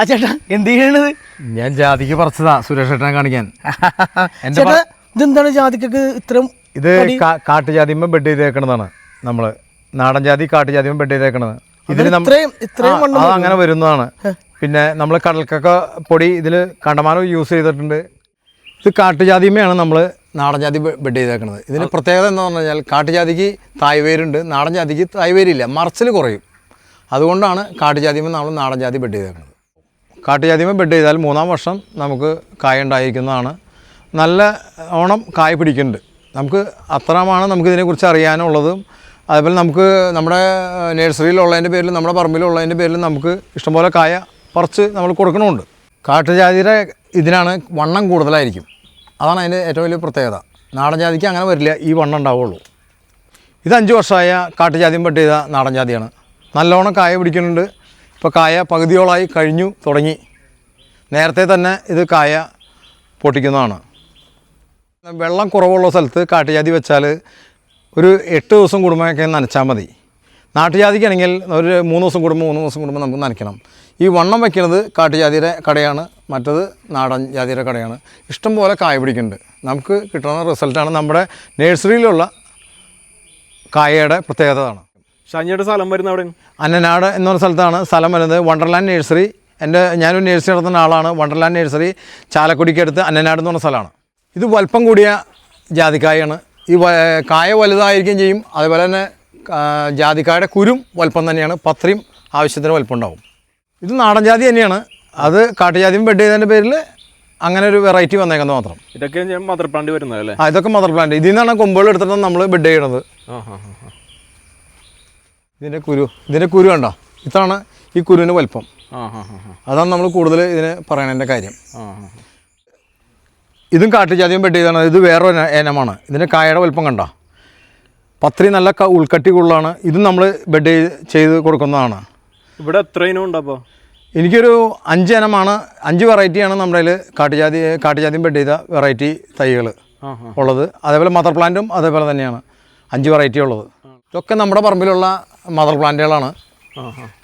ആ ചേട്ടാ എന്ത് ചെയ്യണത്? ഞാൻ ജാതിക്ക് പറിച്ചതാ സുരേഷ് ഏട്ടനെ കാണിക്കാൻ. ചേട്ടാ ഇതെന്താണ് ജാതിക്കൊക്കെ ഇത്രയും ഇത് കാട്ടുജാതിമ്മ ബെഡ് ചെയ്തേക്കണതാണ് നമ്മൾ നാടൻ ജാതി കാട്ടുജാതിമ്മ ബെഡ് ചെയ്തേക്കണത്. ഇതിൽ അത് അങ്ങനെ വരുന്നതാണ്. പിന്നെ നമ്മൾ കടൽക്കൊക്ക പൊടി ഇതിൽ കണ്ടമാനം യൂസ് ചെയ്തിട്ടുണ്ട്. ഇത് കാട്ടുജാതിമയാണ് നമ്മൾ നാടൻ ജാതി ബെഡ് ചെയ്തേക്കുന്നത് ഇതിന് പ്രത്യേകത എന്ന് പറഞ്ഞു കഴിഞ്ഞാൽ കാട്ടുജാതിക്ക് തായ്വേരുണ്ട് നാടൻ ജാതിക്ക് തായ്വേരില്ല മറച്ചിൽ കുറയും. അതുകൊണ്ടാണ് കാട്ടുജാതിമ നമ്മൾ നാടൻ ജാതി ബെഡ് ചെയ്തേക്കുന്നത് കാട്ടുജാതിമ ബെഡ് ചെയ്താൽ മൂന്നാം വർഷം നമുക്ക് കായ ഉണ്ടായിരിക്കുന്നതാണ്. നല്ല ഓണം കായ പിടിക്കുന്നുണ്ട്. നമുക്ക് അത്രമാണ് നമുക്കിതിനെക്കുറിച്ച് അറിയാനുള്ളതും. അതേപോലെ നമുക്ക് നമ്മുടെ നഴ്സറിയിലുള്ളതിന്റെ പേരിലും നമ്മുടെ പറമ്പിലുള്ളതിന്റെ പേരിലും നമുക്ക് ഇഷ്ടംപോലെ കായ പറിച്ച് നമ്മൾ കൊടുക്കണമുണ്ട്. കാട്ടുജാതിയുടെ ഇതിനാണ് വണ്ണം കൂടുതലായിരിക്കും. അതാണ് അതിന്റെ ഏറ്റവും വലിയ പ്രത്യേകത. നാടൻ ജാതിക്ക് അങ്ങനെ വരില്ല ഈ വണ്ണം ഉണ്ടാവുള്ളൂ. ഇത് അഞ്ച് വർഷമായ കാട്ടുജാതിയും പെട്ട് ചെയ്ത നാടൻ ജാതിയാണ്. നല്ലോണം കായ പിടിക്കുന്നുണ്ട്. ഇപ്പോൾ കായ പകുതിയോളായി കഴിഞ്ഞു തുടങ്ങി. നേരത്തെ തന്നെ ഇത് കായ പൊട്ടിക്കുന്നതാണ്. വെള്ളം കുറവുള്ള സ്ഥലത്ത് കാട്ടുജാതി വെച്ചാൽ ഒരു എട്ട് ദിവസം കുടുംബമൊക്കെ നനച്ചാൽ മതി. നാട്ടുജാതിക്കാണെങ്കിൽ ഒരു മൂന്ന് ദിവസം കുടുംബം മൂന്ന് ദിവസം കുടുംബം നമുക്ക് നനയ്ക്കണം. ഈ വണ്ണം വയ്ക്കുന്നത് കാട്ടുജാതിയുടെ കടയാണ് മറ്റത് നാടൻ ജാതിയുടെ കടയാണ്. ഇഷ്ടം പോലെ കായ പിടിക്കുന്നുണ്ട്. നമുക്ക് കിട്ടുന്ന റിസൾട്ടാണ് നമ്മുടെ നേഴ്സറിയിലുള്ള കായയുടെ പ്രത്യേകത ഷാനിയുടെ സ്ഥലം വരുന്ന അവിടെ അന്നനാട് എന്ന് പറഞ്ഞ സ്ഥലത്താണ് സ്ഥലം വരുന്നത്. വണ്ടർലാൻഡ് നഴ്സറി എന്റെ ഞാനൊരു നഴ്സറി നടത്തുന്ന ആളാണ്. വണ്ടർലാൻഡ് നഴ്സറി ചാലക്കുടിക്കടുത്ത് അന്നനാട് എന്ന് പറഞ്ഞ സ്ഥലമാണ്. ഇത് വലുപ്പം കൂടിയ ജാതിക്കായാണ്. ഈ കായ വലുതായിരിക്കുകയും ചെയ്യും. അതുപോലെ തന്നെ ജാതിക്കായുടെ കുരും വലുപ്പം തന്നെയാണ്. പത്രയും ആവശ്യത്തിന് വലുപ്പം ഉണ്ടാവും. ഇത് നാടൻ ജാതി തന്നെയാണ്. അത് കാട്ടുജാതിയും ബെഡ് ചെയ്തതിന്റെ പേരിൽ അങ്ങനെ ഒരു വെറൈറ്റി വന്നേക്കുന്നത് മാത്രം. ഇതൊക്കെ മദർ പ്ലാന്റ് വരുന്നത് അല്ലേ? ആ ഇതൊക്കെ മദർ പ്ലാന്റ്. ഇതിൽ നിന്നാണ് കൊമ്പുകൾ എടുത്തിട്ടാണ് നമ്മൾ ബെഡ് ചെയ്യണത്. ആ ഹാ ഹാ ഹാ. ഇതിന്റെ കുരു ഇതിന്റെ കുരു കണ്ടോ? ഇതാണ് ഈ കുരുവിന് വലിപ്പം. അതാണ് നമ്മൾ കൂടുതൽ ഇതിന് പറയണതിന്റെ കാര്യം. ഇതും കാട്ടുജാതിയും ബെഡ് ചെയ്താണ്. ഇത് വേറൊരു ഏനമാണ് ഇനമാണ്. ഇതിന്റെ കായയുടെ വലിപ്പം കണ്ടോ? പത്രി നല്ല ഉൾക്കട്ടി കൂടുതലാണ്. ഇതും നമ്മൾ ബെഡ് ചെയ്ത് ചെയ്ത് കൊടുക്കുന്നതാണ്. ഇവിടെ എത്ര ഇനം ഉണ്ട് അപ്പോൾ എനിക്കൊരു അഞ്ച് ഇനമാണ്. അഞ്ച് വെറൈറ്റിയാണ് നമ്മുടെ കയ്യിൽ കാട്ടുജാതി കാട്ടുജാതിയും ബെഡ് ചെയ്ത വെറൈറ്റി തൈകൾ ഉള്ളത്. അതേപോലെ മദർ പ്ലാന്റും അതേപോലെ തന്നെയാണ്. അഞ്ച് വെറൈറ്റി ഉള്ളത്. ഇതൊക്കെ നമ്മുടെ പറമ്പിലുള്ള മദർ പ്ലാന്റുകളാണ്.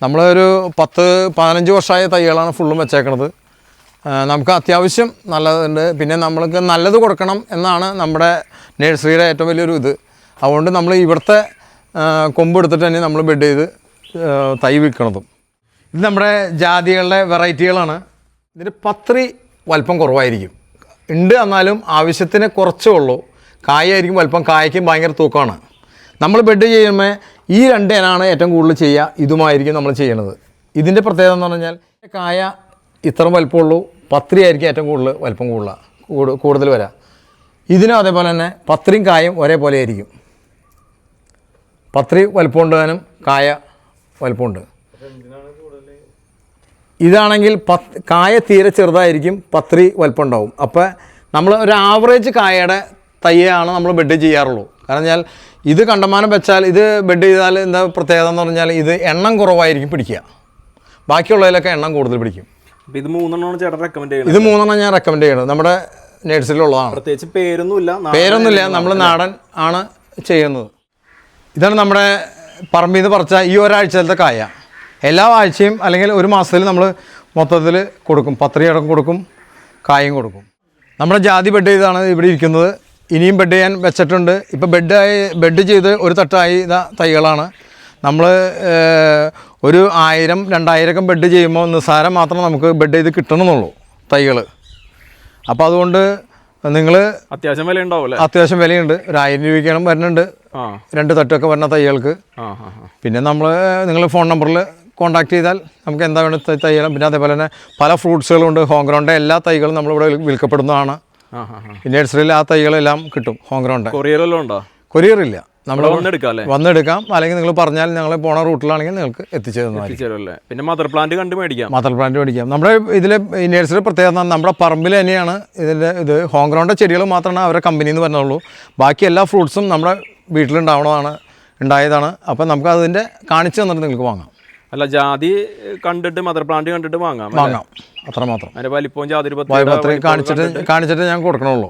നമ്മളൊരു പത്ത് പതിനഞ്ച് വർഷമായ തൈകളാണ് ഫുള്ളും വെച്ചേക്കണത്. നമുക്ക് അത്യാവശ്യം നല്ലതുണ്ട്. പിന്നെ നമ്മൾക്ക് നല്ലത് കൊടുക്കണം എന്നാണ് നമ്മുടെ നഴ്സറിയുടെ ഏറ്റവും വലിയൊരു ഇത്. അതുകൊണ്ട് നമ്മൾ ഇവിടുത്തെ കൊമ്പ് എടുത്തിട്ട് തന്നെ നമ്മൾ ബെഡ് ചെയ്ത് തൈ വിൽക്കണതും. ഇത് നമ്മുടെ ജാതികളുടെ വെറൈറ്റികളാണ്. ഇതിന് പത്രി വലിപ്പം കുറവായിരിക്കും. ഉണ്ട് എന്നാലും ആവശ്യത്തിന് കുറച്ചേ ഉള്ളൂ. കായായിരിക്കും വലിപ്പം. കായ്ക്കും ഭയങ്കര തൂക്കമാണ്. നമ്മൾ ബെഡ് ചെയ്യുമ്പോൾ ഈ രണ്ട് ഇനാണ് ഏറ്റവും കൂടുതൽ ചെയ്യുക ഇതുമായിരിക്കും നമ്മൾ ചെയ്യണത്. ഇതിന്റെ പ്രത്യേകത എന്ന് പറഞ്ഞാൽ കായ ഇത്ര വലിപ്പമുള്ളൂ പത്രി ആയിരിക്കും ഏറ്റവും കൂടുതൽ വലിപ്പം കൂടുതൽ കൂടു- കൂടുതൽ വരാം. ഇതിനും അതേപോലെ തന്നെ പത്രിയും കായും ഒരേപോലെ ആയിരിക്കും. പത്രി വലിപ്പമുണ്ട് താനും കായ വലിപ്പമുണ്ട്. ഇതാണെങ്കിൽ പത്ത് കായ തീരെ ചെറുതായിരിക്കും പത്രി വലുപ്പം ഉണ്ടാവും അപ്പോൾ നമ്മൾ ഒരു ആവറേജ് കായയുടെ തയ്യാണ് നമ്മൾ ബെഡ് ചെയ്യാറുള്ളൂ. കാരണം ഇത് കണ്ടമാനം വെച്ചാൽ ഇത് ബെഡ് ചെയ്താൽ എന്താ പ്രത്യേകത എന്ന് പറഞ്ഞാൽ ഇത് എണ്ണം കുറവായിരിക്കും പിടിക്കുക. ബാക്കിയുള്ളതിലൊക്കെ എണ്ണം കൂടുതൽ പിടിക്കും. ഇത് മൂന്നെണ്ണമാണ് ചേട്ടൻ റെക്കമെൻഡ് ചെയ്യുന്നത്. ഇത് മൂന്നെണ്ണം ഞാൻ റെക്കമെൻഡ് ചെയ്യുന്നത്. നമ്മുടെ നേഴ്സിലുള്ളതാണ് പ്രത്യേകിച്ച് പേരൊന്നുമില്ല പേരൊന്നുമില്ല നമ്മൾ നാടൻ ആണ് ചെയ്യുന്നത്. ഇതാണ് നമ്മുടെ പറമ്പിൽ നിന്ന് പറിച്ച ഈ ഒരാഴ്ചയിലത്തെ കായ. എല്ലാ ആഴ്ചയും അല്ലെങ്കിൽ ഒരു മാസത്തിൽ നമ്മൾ മൊത്തത്തിൽ കൊടുക്കും. പത്രിയടക്കം കൊടുക്കും കായും കൊടുക്കും. നമ്മുടെ ജാതി ബെഡ് ചെയ്താണ് ഇവിടെ ഇരിക്കുന്നത്. ഇനിയും ബെഡ് ചെയ്യാൻ വെച്ചിട്ടുണ്ട്. ഇപ്പോൾ ബെഡായി ബെഡ് ചെയ്ത് ഒരു തട്ടായി ഇതാ തൈകളാണ്. നമ്മൾ ഒരു ആയിരം രണ്ടായിരമൊക്കെ ബെഡ് ചെയ്യുമ്പോൾ നിസ്സാരം മാത്രം നമുക്ക് ബെഡ് ചെയ്ത് കിട്ടണമെന്നുള്ളൂ തൈകൾ അപ്പോൾ അതുകൊണ്ട് നിങ്ങൾ അത്യാവശ്യം വില ഉണ്ടാവും അത്യാവശ്യം വിലയുണ്ട്. ഒരു ആയിരം രൂപയ്ക്കാണ് വരുന്നുണ്ട്. രണ്ട് തട്ടൊക്കെ വരുന്ന തൈകൾക്ക്. ഹാ ഹാ പിന്നെ നമ്മൾ നിങ്ങൾ ഫോൺ നമ്പറിൽ കോൺടാക്ട് ചെയ്താൽ നമുക്ക് എന്താ വേണം തൈ തൈകളും. പിന്നെ അതേപോലെ തന്നെ പല ഫ്രൂട്ട്സുകളുണ്ട് ഉണ്ട് ഹോംഗ്രൗണ്ട് എല്ലാ തൈകളും നമ്മളിവിടെ വിൽ- വിൽക്കപ്പെടുന്നതാണ്. ഹാ ഹാ നഴ്സറിയിൽ ആ തൈകളെല്ലാം കിട്ടും ഹോംഗ്രൗണ്ട് കൊറിയറെല്ലാം ഉണ്ടോ? കൊറിയർ ഇല്ല. നമ്മൾ വന്നെടുക്കാം അല്ലെങ്കിൽ നിങ്ങൾ പറഞ്ഞാൽ ഞങ്ങൾ പോണ റൂട്ടിലാണെങ്കിൽ നിങ്ങൾക്ക് എത്തിച്ചു തന്നതായിരിക്കും പിന്നെ മദർ പ്ലാന്റ് കണ്ട് മേടിക്കാം. മദർ പ്ലാന്റ് മേടിക്കാം. നമ്മുടെ ഇതിലെ നേഴ്സറി നഴ്സറി പ്രത്യേകത നമ്മുടെ പറമ്പിൽ തന്നെയാണ് ഇതിന്റെ ഇത്. ഹോം ഗ്രൗണ്ട് ചെടികൾ മാത്രമാണ് അവരുടെ കമ്പനി എന്ന് പറഞ്ഞുള്ളൂ. ബാക്കി എല്ലാ ഫ്രൂട്ട്സും നമ്മുടെ വീട്ടിലുണ്ടാവണതാണ് ഉണ്ടായതാണ്. അപ്പം നമുക്ക് അതിന്റെ കാണിച്ചു തന്നിട്ട് നിങ്ങൾക്ക് വാങ്ങാം. അല്ല ജാതി കണ്ടിട്ട് മദർ പ്ലാന്റ് കണ്ടിട്ട് വാങ്ങാം? വാങ്ങാം. അത്രമാത്രം. അതിന്റെ വലിപ്പവും ജാതി കാണിച്ചിട്ട് കാണിച്ചിട്ട് ഞാൻ കൊടുക്കണുള്ളൂ.